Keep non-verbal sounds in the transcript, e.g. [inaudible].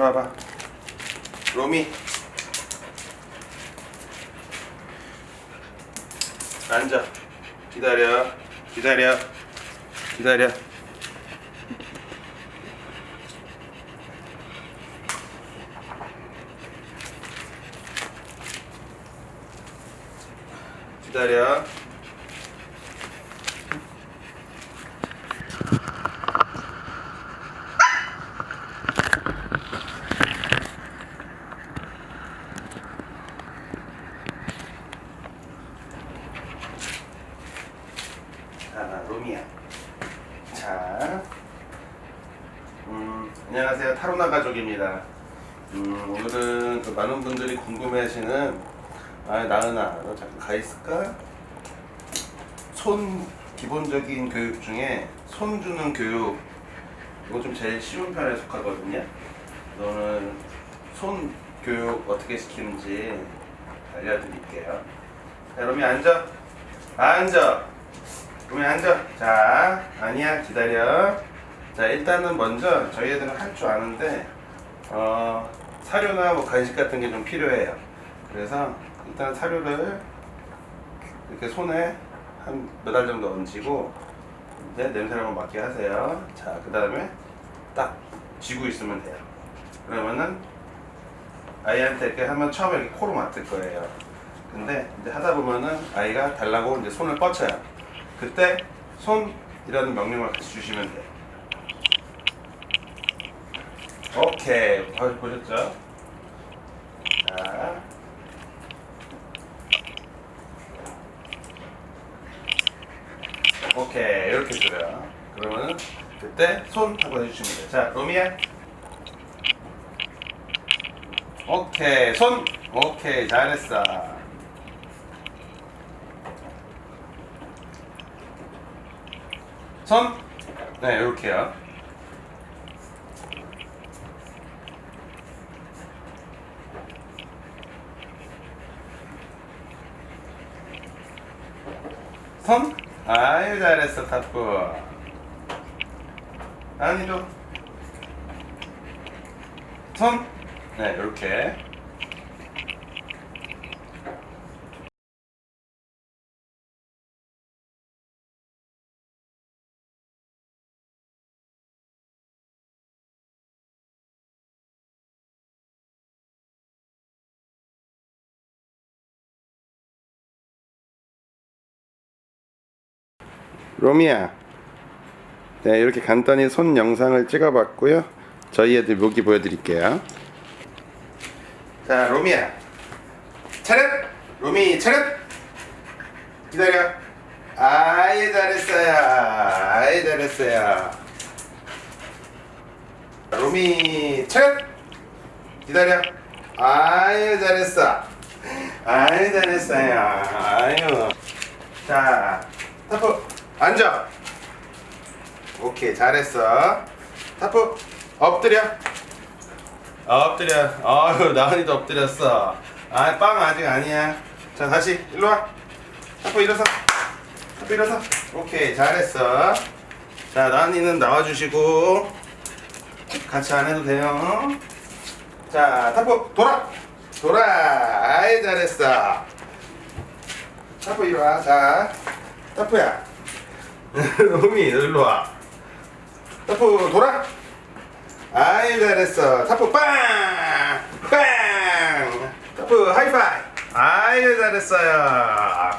이리 와봐. 로미. 앉아. 기다려. 기다려. 기다려. 기다려. 자, 로미야. 자, 음, 안녕하세요. 타로나 가족입니다. 음, 오늘은 또 많은 분들이 궁금해하시는 아, 나은아, 너 잠깐 가 있을까? 손 기본적인 교육 중에 손 주는 교육 이거 좀 제일 쉬운 편에 속하거든요. 너는 손 교육 어떻게 시키는지 알려드릴게요. 자, 로미 앉아. 앉아. 로미 앉아. 자, 아니야 기다려. 자, 일단은 먼저 저희 애들은 할 줄 아는데 어, 사료나 뭐 간식 같은 게 좀 필요해요. 그래서 일단 사료를 이렇게 손에 한 몇 알 정도 얹히고 이제 냄새를 한번 맡게 하세요. 자, 그 다음에 딱 쥐고 있으면 돼요. 그러면은 아이한테 이렇게 하면 처음에 이렇게 코로 맡을 거예요. 근데 이제 하다 보면은 아이가 달라고 이제 손을 뻗쳐요. 그때 손이라는 명령을 같이 주시면 돼요. 오케이. 봐- 보셨죠? 자. 오케이. 이렇게 줘요. 그러면은 그때 손 하고 해주시면 돼요. 자, 로미야. 오케이. 손. 오케이. 잘했어. 손. 네, 이렇게요. 손? 아유 잘했어 타프 아니도 손? 네 이렇게 로미야. 네 이렇게 간단히 손 영상을 찍어봤고요. 저희 애들 묘기 보여드릴게요. 자 로미야. 차렷! 로미 차렷! 기다려. 아이 잘했어요. 아이 잘했어요. 로미 차렷! 기다려. 아유 잘했어. 아유 잘했어요. 아유. 자 타프 앉아. 오케이 잘했어. 타프 엎드려. 엎드려. 어휴 나은이도 엎드렸어. 아 빵 아직 아니야. 자 다시 일로 와. 타프 일어서. 타프 일어서. 오케이 잘했어. 자 나은이는 나와주시고 같이 안 해도 돼요. 자 타프 돌아. 돌아. 아이 잘했어. 타프 이리 와. 자, 타프야. [laughs] 로미, 일로 와. 타프 돌아. 아이 잘했어. 타프 빵! 빵! 타프 하이파이. 아이 잘했어요.